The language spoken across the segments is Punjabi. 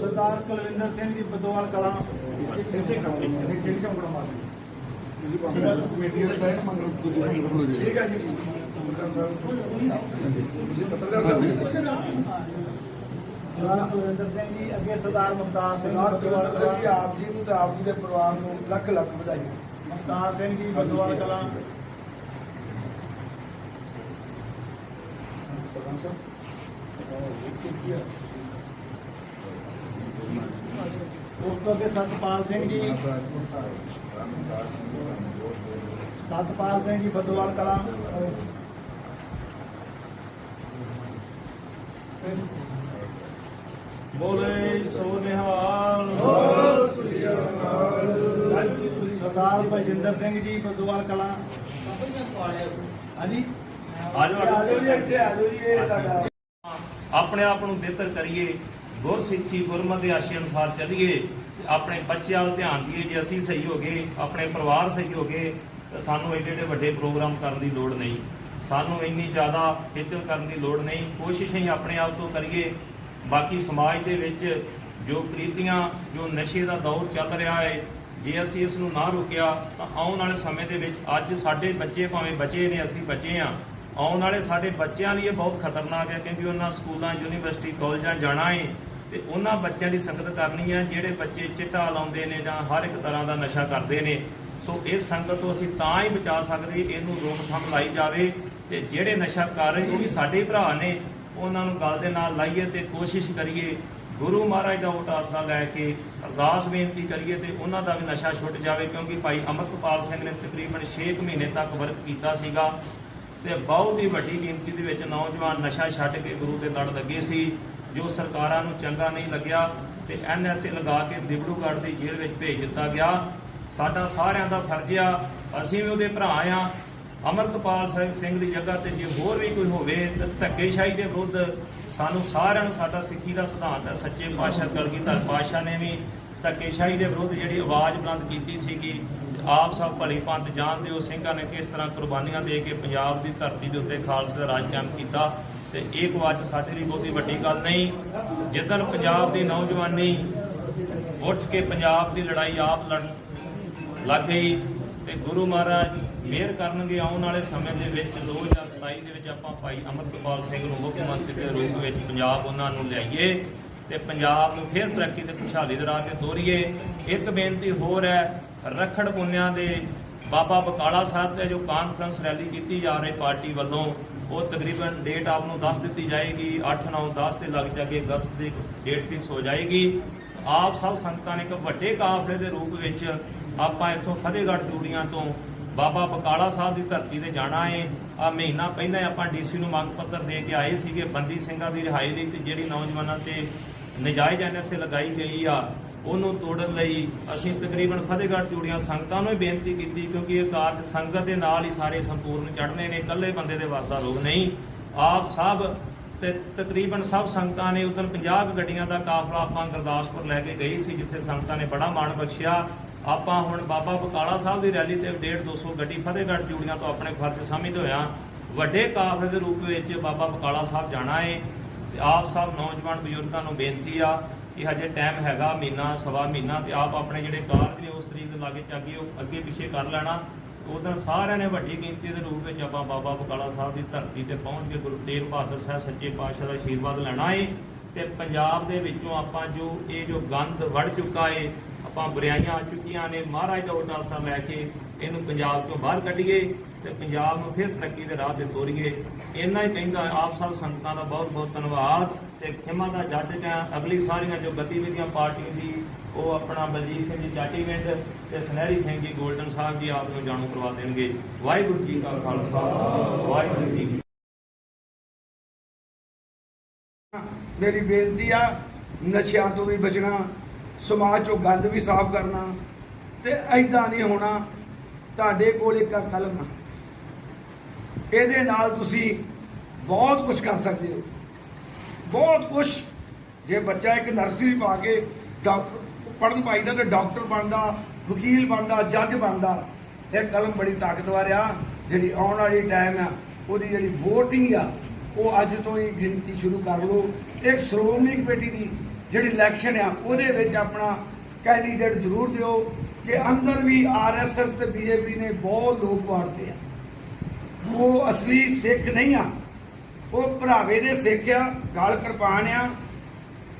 ਸਰਦਾਰ ਕੁਲਵਿੰਦਰ ਸਿੰਘ ਦੀ ਬਦੋਵਾਲ ਕਲਾ ਇੱਥੇ ਕੰਮ ਇੱਥੇ ਚੌਂਕੜਾ ਮਾਰ ਤੁਸੀਂ ਕਮੇਟੀ ਦੇ ਬੈਠ ਮੰਗ ਲਓ ਤੁਸੀਂ ਸੰਗਤ ਹੋ ਠੀਕ ਹੈ ਜੀ ਤੁਸੀਂ ਪੱਤਰਕਾਰ ਸਾਹਿਬ ਸਰਦਾਰ ਕੁਲਵਿੰਦਰ ਸਿੰਘ ਜੀ ਅੱਗੇ ਸਰਦਾਰ ਮੁਖਤਾਰ ਸਿੰਘ ਸਰਦਾਰ ਕੁਲਵੰਤ ਸਿੰਘ ਜੀ ਆਪ ਜੀ ਨੂੰ ਤੇ ਆਪ ਜੀ ਦੇ ਪਰਿਵਾਰ ਨੂੰ ਲੱਖ ਲੱਖ ਵਧਾਈਆਂ। ਮੁਖਤਾਰ ਸਿੰਘ ਜੀ ਬਦੋਵਾਲ ਕਲਾਂ। ਉਸ ਤੋਂ ਅੱਗੇ ਸਤਪਾਲ ਸਿੰਘ ਜੀ। ਸਤਪਾਲ ਸਿੰਘ ਜੀ ਬਦੋਵਾਲ ਕਲਾਂ। ਬੋਲੇ ਸੋ ਨਿਹਾਲ ਸਰਦਾਰ ਬਜਿੰਦਰ ਸਿੰਘ ਜੀ ਬਦੋਵਾਲ ਕਲਾਂ। ਹਾਂਜੀ? ਆਜੋ ਆਜੋ ਜੀ ਇੱਥੇ ਆਜੋ ਜੀ ਇਹ ਤੁਹਾਡਾ ਆਪਣੇ ਆਪ ਨੂੰ ਬਿਹਤਰ ਕਰੀਏ। ਗੁਰਸਿੱਖੀ ਗੁਰਮਤਿ ਆਸ਼ੇ ਅਨੁਸਾਰ ਚੱਲੀਏ ਤੇ ਆਪਣੇ ਬੱਚਿਆਂ ਵੱਲ ਧਿਆਨ ਦਈਏ, ਜੇ ਅਸੀਂ ਸਹੀ ਹੋ ਗਏ, ਆਪਣੇ ਪਰਿਵਾਰ ਸਹੀ ਹੋ ਗਏ, ਤਾਂ ਸਾਨੂੰ ਏਡੇ ਏਡੇ ਵੱਡੇ ਪ੍ਰੋਗਰਾਮ ਕਰਨ ਦੀ ਲੋੜ ਨਹੀਂ। ਸਾਨੂੰ ਇੰਨੀ ਜ਼ਿਆਦਾ ਖੇਚਲ ਕਰਨ ਦੀ ਲੋੜ ਨਹੀਂ। ਕੋਸ਼ਿਸ਼ ਹੀ ਆਪਣੇ ਆਪ ਤੋਂ ਕਰੀਏ। ਬਾਕੀ ਸਮਾਜ ਦੇ ਵਿੱਚ ਜੋ ਪ੍ਰੀਤੀਆਂ, ਜੋ ਨਸ਼ੇ ਦਾ ਦੌਰ ਚੱਲ ਰਿਹਾ ਹੈ, ਜੇ ਅਸੀਂ ਇਸ ਨੂੰ ਨਾ ਰੋਕਿਆ, ਤਾਂ ਆਉਣ ਵਾਲੇ ਸਮੇਂ ਦੇ ਵਿੱਚ ਅੱਜ ਸਾਡੇ ਬੱਚੇ ਭਾਵੇਂ ਬਚੇ ਨੇ, ਅਸੀਂ ਬਚੇ ਆ ਆਉਣ ਵਾਲੇ ਸਾਡੇ ਬੱਚਿਆਂ ਲਈ ਇਹ ਬਹੁਤ ਖਤਰਨਾਕ ਹੈ, ਕਿਉਂਕਿ ਉਹਨਾਂ ਸਕੂਲਾਂ, ਯੂਨੀਵਰਸਿਟੀ, ਕਾਲਜਾਂ ਜਾਣਾ ਹੈ। ਤੇ ਉਹਨਾਂ ਬੱਚਿਆਂ ਦੀ ਸੰਗਤ ਕਰਨੀ ਹੈ ਜਿਹੜੇ ਬੱਚੇ ਚਿੱਟਾ ਲਾਉਂਦੇ ਨੇ ਜਾਂ ਹਰ ਇੱਕ ਤਰ੍ਹਾਂ ਦਾ ਨਸ਼ਾ ਕਰਦੇ ਨੇ, ਸੋ ਇਹ ਸੰਗਤ ਤੋਂ ਅਸੀਂ ਤਾਂ ਹੀ ਬਚਾ ਸਕਦੇ, ਇਹਨੂੰ ਰੋਕਥਾਮ ਲਾਈ ਜਾਵੇ ਤੇ ਜਿਹੜੇ ਨਸ਼ਾ ਕਰ ਰਹੇ, ਉਹ ਵੀ ਸਾਡੇ ਭਰਾ ਨੇ, ਉਹਨਾਂ ਨੂੰ ਗੱਲ ਦੇ ਨਾਲ ਲਾਈਏ ਤੇ ਕੋਸ਼ਿਸ਼ ਕਰੀਏ, ਗੁਰੂ ਮਹਾਰਾਜ ਦਾ ਓਟ ਆਸਰਾ ਲੈ ਕੇ ਅਰਦਾਸ ਬੇਨਤੀ ਕਰੀਏ ਤੇ ਉਹਨਾਂ ਦਾ ਵੀ ਨਸ਼ਾ ਛੁੱਟ ਜਾਵੇ, ਕਿਉਂਕਿ ਭਾਈ ਅਮਰਤਪਾਲ ਸਿੰਘ ਨੇ ਤਕਰੀਬਨ 6 ਮਹੀਨੇ ਤੱਕ ਵਰਕ ਕੀਤਾ ਸੀਗਾ ਤੇ ਬਹੁਤ ਹੀ ਵੱਡੀ ਗਿਣਤੀ ਦੇ ਵਿੱਚ ਨੌਜਵਾਨ ਨਸ਼ਾ ਛੱਡ ਕੇ ਗੁਰੂ ਦੇ ਲੜ ਲੱਗੇ ਸੀ। ਜੋ ਸਰਕਾਰਾਂ ਨੂੰ ਚੰਗਾ ਨਹੀਂ ਲੱਗਿਆ ਤੇ ਐਨਐਸਏ ਲਗਾ ਕੇ ਦਿਬੜੂਗੜ੍ਹ ਦੀ ਜੇਲ੍ਹ ਵਿੱਚ ਭੇਜ ਦਿੱਤਾ ਗਿਆ। ਸਾਡਾ ਸਾਰਿਆਂ ਦਾ ਫਰਜ਼ ਆ, ਅਸੀਂ ਵੀ ਉਹਦੇ ਭਰਾ ਆ। ਅਮਰਤਪਾਲ ਸਿੰਘ ਸਿੰਘ ਦੀ ਜਗ੍ਹਾ ਤੇ ਜੇ ਹੋਰ ਵੀ ਕੋਈ ਹੋਵੇ ਤਾਂ ਧੱਕੇਸ਼ਾਹੀ ਦੇ ਵਿਰੁੱਧ ਸਾਨੂੰ ਸਾਰਿਆਂ ਨੂੰ ਸਾਡਾ ਸਿੱਖੀ ਦਾ ਸਿਧਾਂਤ ਹੈ, ਸੱਚੇ ਪਾਤਸ਼ਾਹ ਕਲਗੀਧਰ ਪਾਤਸ਼ਾਹ ਨੇ ਵੀ ਧੱਕੇਸ਼ਾਹੀ ਦੇ ਵਿਰੁੱਧ ਜਿਹੜੀ ਆਵਾਜ਼ ਬੁਲੰਦ ਕੀਤੀ ਸੀਗੀ ਤੇ ਆਪ ਸਭ ਭਲੀ ਪੰਥ ਜਾਣਦੇ ਹੋ, ਸਿੰਘਾਂ ਨੇ ਕਿਸ ਤਰ੍ਹਾਂ ਕੁਰਬਾਨੀਆਂ ਦੇ ਕੇ ਪੰਜਾਬ ਦੀ ਧਰਤੀ ਦੇ ਉੱਤੇ ਖਾਲਸੇ ਦਾ ਰਾਜ ਕਾਇਮ ਕੀਤਾ। ਤੇ ਇਹ ਕੋ ਅੱਜ ਸਾਡੇ ਲਈ ਬਹੁਤੀ ਵੱਡੀ ਗੱਲ ਨਹੀਂ। ਜਿੱਦਣ ਪੰਜਾਬ ਦੀ ਨੌਜਵਾਨੀ ਉੱਠ ਕੇ ਪੰਜਾਬ ਦੀ ਲੜਾਈ ਆਪ ਲੜ ਲੱਗ ਗਈ ਤੇ ਗੁਰੂ ਮਹਾਰਾਜ ਮਿਹਰ ਕਰਨਗੇ ਆਉਣ ਵਾਲੇ ਸਮੇਂ ਦੇ ਵਿੱਚ 2027 ਦੇ ਵਿੱਚ ਆਪਾਂ ਭਾਈ ਅਮਰਤਪਾਲ ਸਿੰਘ ਨੂੰ ਮੁੱਖ ਮੰਤਰੀ ਦੇ ਰੂਪ ਵਿੱਚ ਪੰਜਾਬ ਉਹਨਾਂ ਨੂੰ ਲਿਆਈਏ ਤੇ ਪੰਜਾਬ ਨੂੰ ਫਿਰ ਤਰੱਕੀ ਤੇ ਖੁਸ਼ਹਾਲੀ ਦੇ ਰਾਹ ਤੇ ਤੋਰੀਏ। ਇੱਕ ਬੇਨਤੀ ਹੋਰ ਹੈ, ਰਖੜ ਪੁੰਨਿਆਂ ਦੇ ਬਾਬਾ ਬਕਾਲਾ ਸਾਹਿਬ ਤੇ ਜੋ ਕਾਨਫਰੰਸ ਰੈਲੀ ਕੀਤੀ ਜਾ ਰਹੀ ਪਾਰਟੀ ਵੱਲੋਂ, ਉਹ ਤਕਰੀਬਨ ਡੇਟ ਆਪ ਨੂੰ ਦੱਸ ਦਿੱਤੀ ਜਾਏਗੀ 8 9 10 ਤੇ ਲੱਗ ਜਾ ਕੇ ਅਗਸਤ ਦੀ ਡੇਟ ਫਿਕਸ ਹੋ ਜਾਏਗੀ। ਆਪ ਸਭ ਸੰਗਤਾਂ ਨੇ ਇੱਕ ਵੱਡੇ ਕਾਫਲੇ ਦੇ ਰੂਪ ਵਿੱਚ ਆਪਾਂ ਇੱਥੋਂ ਫਤਿਹਗੜ੍ਹ ਚੂੜੀਆਂ ਤੋਂ ਬਾਬਾ ਬਕਾਲਾ ਸਾਹਿਬ ਦੀ ਧਰਤੀ ਤੇ ਜਾਣਾ ਹੈ ਆ ਮਹੀਨਾ ਪਹਿਲਾਂ ਹੀ ਆਪਾਂ ਡੀਸੀ ਨੂੰ ਮੰਗ ਪੱਤਰ ਦੇ ਕੇ ਆਏ ਸੀਗੇ, ਬੰਦੀ ਸਿੰਘਾਂ ਦੀ ਰਿਹਾਈ ਲਈ ਤੇ ਜਿਹੜੀ ਨੌਜਵਾਨਾਂ ਤੇ ਨਜਾਇਜ਼ ਐਨਐਸਏ ਲਗਾਈ ਗਈ ਆ ਉਹਨੂੰ ਤੋੜਨ ਲਈ ਅਸੀਂ ਤਕਰੀਬਨ ਫਤਿਹਗੜ੍ਹ ਚੂੜੀਆਂ ਸੰਗਤਾਂ ਨੂੰ ਹੀ ਬੇਨਤੀ ਕੀਤੀ, ਕਿਉਂਕਿ ਇਹ ਕਾਰਜ ਸੰਗਤ ਦੇ ਨਾਲ ਹੀ ਸਾਰੇ ਸੰਪੂਰਨ ਚੜ੍ਹਨੇ ਨੇ, ਇਕੱਲੇ ਬੰਦੇ ਦੇ ਵੱਸਦਾ ਰੋਗ ਨਹੀਂ। ਆਪ ਸਭ ਤੇ ਤਕਰੀਬਨ ਸਭ ਸੰਗਤਾਂ ਨੇ ਉਦੋਂ 50 ਕੁ ਗੱਡੀਆਂ ਦਾ ਕਾਫਲਾ ਆਪਾਂ ਗੁਰਦਾਸਪੁਰ ਲੈ ਕੇ ਗਈ ਸੀ, ਜਿੱਥੇ ਸੰਗਤਾਂ ਨੇ ਬੜਾ ਮਾਣ ਬਖਸ਼ਿਆ। ਆਪਾਂ ਹੁਣ ਬਾਬਾ ਬਕਾਲਾ ਸਾਹਿਬ ਦੀ ਰੈਲੀ ਤੇ 1.5 200 ਗੱਡੀ ਫਤਿਹਗੜ੍ਹ ਚੂੜੀਆਂ ਤੋਂ ਆਪਣੇ ਫਰਜ਼ ਸਮਝਦੇ ਹੋਇਆ ਵੱਡੇ ਕਾਫਲੇ ਦੇ ਰੂਪ ਵਿੱਚ ਬਾਬਾ ਬਕਾਲਾ ਸਾਹਿਬ ਜਾਣਾ ਹੈ ਤੇ ਆਪ ਸਭ ਨੌਜਵਾਨ ਬਜ਼ੁਰਗਾਂ ਨੂੰ ਬੇਨਤੀ ਆ ਕਿ ਹਜੇ ਟਾਈਮ ਹੈਗਾ, ਮਹੀਨਾ, ਸਵਾ ਮਹੀਨਾ ਤੇ ਆਪ ਆਪਣੇ ਜਿਹੜੇ ਕਾਰਜ ਨੇ ਉਸ ਤਰੀਕ ਦੇ ਲਾਗੇ ਚਾਗੀ, ਉਹ ਅੱਗੇ ਪਿੱਛੇ ਕਰ ਲੈਣਾ। ਉਦੋਂ ਸਾਰਿਆਂ ਨੇ ਵੱਡੀ ਗਿਣਤੀ ਦੇ ਰੂਪ ਵਿੱਚ ਆਪਾਂ ਬਾਬਾ ਬਕਾਲਾ ਸਾਹਿਬ ਦੀ ਧਰਤੀ ਤੇ ਪਹੁੰਚ ਕੇ ਗੁਰੂ ਤੇਗ ਬਹਾਦਰ ਸਾਹਿਬ ਸੱਚੇ ਪਾਤਸ਼ਾਹ ਦਾ ਆਸ਼ੀਰਵਾਦ ਲੈਣਾ ਏ। ਤੇ ਪੰਜਾਬ ਦੇ ਵਿੱਚੋਂ ਆਪਾਂ ਜੋ, ਇਹ ਜੋ ਗੰਦ ਵੜ ਚੁੱਕਾ ਏ, ਆਪਾਂ ਬੁਰਾਈਆਂ ਆ ਚੁੱਕੀਆਂ ਨੇ। ਮਹਾਰਾਜ ਦਾ ਉਦਾਸਾ ਲੈ ਕੇ ਇਹਨੂੰ ਪੰਜਾਬ ਤੋਂ ਬਾਹਰ ਕੱਢੀਏ ਤੇ ਪੰਜਾਬ ਨੂੰ ਫਿਰ ਤਰੱਕੀ ਦੇ ਰਾਹ ਤੇ ਤੋਰੀਏ। ਇੰਨਾ ਹੀ ਕਹਿੰਦਾ ਆਪ ਸਭ ਸੰਗਤਾਂ ਦਾ ਬਹੁਤ ਬਹੁਤ ਧੰਨਵਾਦ ਤੇ ਖਿਮਾ ਦਾ ਜੱਜ ਜਾਂ ਅਗਲੀ ਸਾਰੀਆਂ ਜੋ ਗਤੀਵਿਧੀਆਂ ਪਾਰਟੀ ਦੀ, ਉਹ ਆਪਣਾ ਬਲਜੀਤ ਸਿੰਘ ਜੀ ਚਾਟੀਵਿੰਡ ਤੇ ਸੁਨਹਿਰੀ ਸਿੰਘ ਜੀ ਗੋਲਡਨ ਸਾਹਿਬ ਜੀ ਆਪ ਨੂੰ ਜਾਣੂ ਕਰਵਾ ਦੇਣਗੇ। ਵਾਹਿਗੁਰੂ ਜੀ ਕਾ ਖਾਲਸਾ, ਵਾਹਿਗੁਰੂ ਜੀ ਮੇਰੀ ਬੇਨਤੀ ਆ, ਨਸ਼ਿਆਂ ਤੋਂ ਵੀ ਬਚਣਾ, ਸਮਾਜ ਚੋਂ ਗੰਦ ਵੀ ਸਾਫ਼ ਕਰਨਾ ਤੇ ਐਦਾਂ ਨਹੀਂ ਹੋਣਾ। ਤੁਹਾਡੇ ਕੋਲ ਇੱਕ ਕਲਮ ਆ। ਇਹਦੇ ਨਾਲ ਤੁਸੀਂ ਬਹੁਤ ਕੁਝ ਕਰ ਸਕਦੇ ਹੋ। ਬਹੁਤ ਕੁਝ ਜੇ ਬੱਚਾ ਇੱਕ ਨਰਸਰੀ ਪਾ ਕੇ ਡਾਕਟਰ ਪੜਨ ਪਾਈਦਾ ਤੇ ਡਾਕਟਰ ਬਣਦਾ, ਵਕੀਲ ਬਣਦਾ, ਜੱਜ ਬਣਦਾ, ਇਹ ਕਲਮ ਬੜੀ ਤਾਕਤਵਰ ਆ। ਜਿਹੜੀ ਆਉਣ ਵਾਲੀ ਟਾਈਮ ਆ, ਉਹਦੀ ਜਿਹੜੀ ਵੋਟਿੰਗ ਆ, ਉਹ ਅੱਜ ਤੋਂ ਹੀ ਗਿਣਤੀ ਸ਼ੁਰੂ ਕਰ ਲਓ। ਇੱਕ ਸ਼੍ਰੋਮਣੀ ਕਮੇਟੀ ਦੀ ਜਿਹੜੀ ਇਲੈਕਸ਼ਨ ਆ, ਉਹਦੇ ਵਿੱਚ ਆਪਣਾ ਕੈਂਡੀਡੇਟ ਜ਼ਰੂਰ ਦਿਓ। ਕਿ ਅੰਦਰ ਵੀ ਆਰਐਸਐਸ ਤੇ ਬੀਜੇਪੀ ਨੇ ਬਹੁਤ ਲੋਕ ਵਾਰਦੇ ਆ। ਉਹ ਅਸਲੀ ਸਿੱਖ ਨਹੀਂ ਆ। ਉਹ ਭਰਾਵੇ ਦੇ ਸਿੱਖ ਆ ਗਾਲ ਕਿਰਪਾਨ ਆ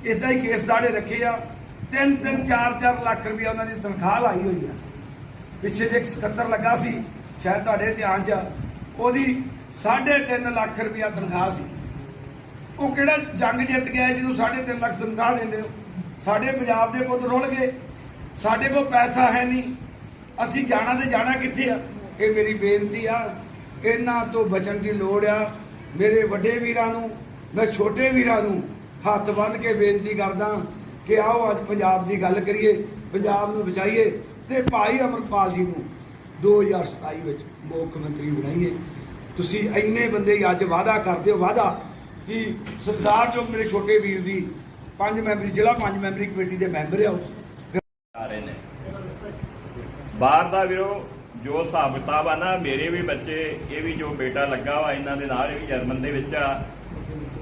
ਇਦਾਂ ਹੀ ਕੇਸ ਦਾੜੇ ਰੱਖੇ ਆ। ਤਿੰਨ ਤਿੰਨ ਚਾਰ ਚਾਰ ਲੱਖ ਰੁਪਇਆ ਉਹਨਾਂ ਦੀ ਤਨਖਾਹ ਲਾਈ ਹੋਈ ਆ। ਪਿੱਛੇ ਜੇ ਇੱਕ ਸਕੱਤਰ ਲੱਗਾ ਸੀ ਸ਼ਾਇਦ ਤੁਹਾਡੇ ਧਿਆਨ 'ਚ ਆ, ਉਹਦੀ 3.5 ਲੱਖ ਰੁਪਇਆ ਤਨਖਾਹ ਸੀ। ਉਹ ਕਿਹੜਾ ਜੰਗ ਜਿੱਤ ਗਿਆ ਹੈ ਜਿਹਨੂੰ 3.5 ਲੱਖ ਤਨਖਾਹ ਦਿੰਦੇ ਹੋ? ਸਾਡੇ ਪੰਜਾਬ ਦੇ ਪੁੱਤ ਰੁੱਲ ਗਏ। ਸਾਡੇ ਕੋਲ ਪੈਸਾ ਹੈ ਨਹੀਂ। ਅਸੀਂ ਜਾਣਾ ਤੇ ਜਾਣਾ ਕਿੱਥੇ ਆ? ਇਹ ਮੇਰੀ ਬੇਨਤੀ ਆ। ਇਹਨਾਂ ਤੋਂ ਬਚਣ ਦੀ ਲੋੜ ਆ। ਮੇਰੇ ਵੱਡੇ ਵੀਰਾਂ ਨੂੰ, ਮੈਂ ਛੋਟੇ ਵੀਰਾਂ ਨੂੰ ਹੱਥ ਬੰਨ੍ਹ ਕੇ ਬੇਨਤੀ ਕਰਦਾ ਕਿ ਆਓ ਅੱਜ ਪੰਜਾਬ ਦੀ ਗੱਲ ਕਰੀਏ, ਪੰਜਾਬ ਨੂੰ ਬਚਾਈਏ ਤੇ ਭਾਈ ਅਮਰਪਾਲ ਜੀ ਨੂੰ 2027 ਵਿੱਚ ਮੁੱਖ ਮੰਤਰੀ ਬਣਾਈਏ। ਤੁਸੀਂ ਇੰਨੇ ਬੰਦੇ ਅੱਜ ਵਾਅਦਾ ਕਰਦੇ ਹੋ, ਵਾਅਦਾ ਕਿ ਸਰਦਾਰ ਜੋ ਮੇਰੇ ਛੋਟੇ ਵੀਰ ਦੀ ਪੰਜ ਮੈਂਬਰੀ, ਜ਼ਿਲ੍ਹਾ ਪੰਜ ਮੈਂਬਰੀ ਕਮੇਟੀ ਦੇ ਮੈਂਬਰ ਆ ਉਹ ਬਾਹਰ ਦਾ ਵੀਰੋ, ਜੋ ਹਿਸਾਬ ਕਿਤਾਬ ਆ ਨਾ, ਮੇਰੇ ਵੀ ਬੱਚੇ, ਇਹ ਵੀ ਜੋ ਬੇਟਾ ਲੱਗਾ ਵਾ, ਇਹਨਾਂ ਦੇ ਨਾਲ, ਇਹ ਵੀ ਜਰਮਨ ਦੇ ਵਿੱਚ ਆ।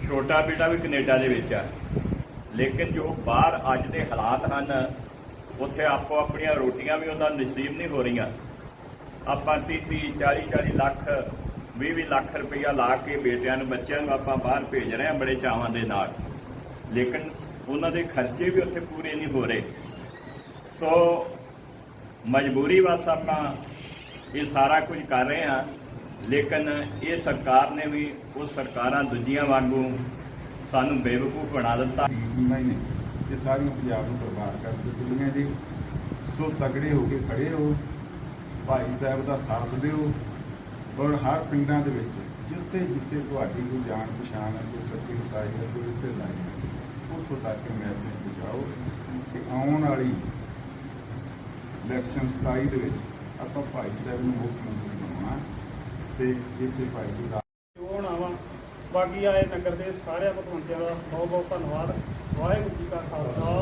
ਛੋਟਾ ਬੇਟਾ ਵੀ ਕੈਨੇਡਾ ਦੇ ਵਿੱਚ ਆ। ਲੇਕਿਨ ਜੋ ਬਾਹਰ ਅੱਜ ਦੇ ਹਾਲਾਤ ਹਨ, ਉੱਥੇ ਆਪੋ ਆਪਣੀਆਂ ਰੋਟੀਆਂ ਵੀ ਉਹਦਾ ਨਸੀਬ ਨਹੀਂ ਹੋ ਰਹੀਆਂ। ਆਪਾਂ 30 30 40 40 ਲੱਖ 20 20 ਲੱਖ ਰੁਪਈਆ ਲਾ ਕੇ ਬੇਟਿਆਂ ਨੂੰ, ਬੱਚਿਆਂ ਨੂੰ ਆਪਾਂ ਬਾਹਰ ਭੇਜ ਰਹੇ ਹਾਂ ਬੜੇ ਚਾਵਾਂ ਦੇ ਨਾਲ। ਲੇਕਿਨ ਉਹਨਾਂ ਦੇ ਖਰਚੇ ਵੀ ਉੱਥੇ ਪੂਰੇ ਨਹੀਂ ਹੋ ਰਹੇ। ਸੋ ਮਜਬੂਰੀ ਵਸ ਆਪਾਂ ਇਹ ਸਾਰਾ ਕੁਝ ਕਰ ਰਹੇ ਹਾਂ। ਲੇਕਿਨ ਇਹ ਸਰਕਾਰ ਨੇ ਵੀ ਉਹ ਸਰਕਾਰਾਂ ਦੂਜੀਆਂ ਵਾਂਗੂ ਸਾਨੂੰ ਬੇਵਕੂਫ ਬਣਾ ਦਿੱਤਾ। ਨਹੀਂ ਨਹੀਂ। ਇਹ ਸਾਰੀਆਂ ਪੰਜਾਬ ਨੂੰ ਬਰਬਾਦ ਕਰ ਦਿੱਤੀਆਂ ਜੀ। ਸੋ ਤਗੜੇ ਹੋ ਕੇ ਖੜੇ ਹੋ। ਭਾਈ ਸਾਹਿਬ ਦਾ ਸਾਥ ਦਿਓ। ਔਰ ਹਰ ਪਿੰਡਾਂ ਦੇ ਵਿੱਚ ਜਿੱਥੇ ਜਿੱਥੇ ਤੁਹਾਡੀ ਕੋਈ ਜਾਣ ਪਛਾਣ ਹੈ, ਕੋਈ ਸੱਚੀ ਹਤਾਈ ਹੈ, ਕੋਈ ਰਿਸ਼ਤੇਦਾਰੀ ਹੈ, ਉੱਥੋਂ ਤੱਕ ਮੈਸੇਜ ਪਹੁੰਚਾਓ ਕਿ ਆਉਣ ਵਾਲੀ ਇਲੈਕਸ਼ਨ 27 ਦੇ ਵਿੱਚ ਆਪਾਂ ਭਾਈ ਸਾਹਿਬ ਨੂੰ ਮੁੱਖ ਮੰਤਰੀ ਬਣਾਉਣਾ ਤੇ ਇੱਥੇ ਭਾਈ ਜੀ ਦਾ ਚੋਣ ਆਵਾਂ, ਬਾਕੀ ਆਏ ਨਗਰ ਦੇ ਸਾਰੇ ਭਗਵੰਤਿਆਂ ਦਾ ਬਹੁਤ ਬਹੁਤ ਧੰਨਵਾਦ। ਵਾਹਿਗੁਰੂ ਜੀ ਕਾ ਖਾਲਸਾ।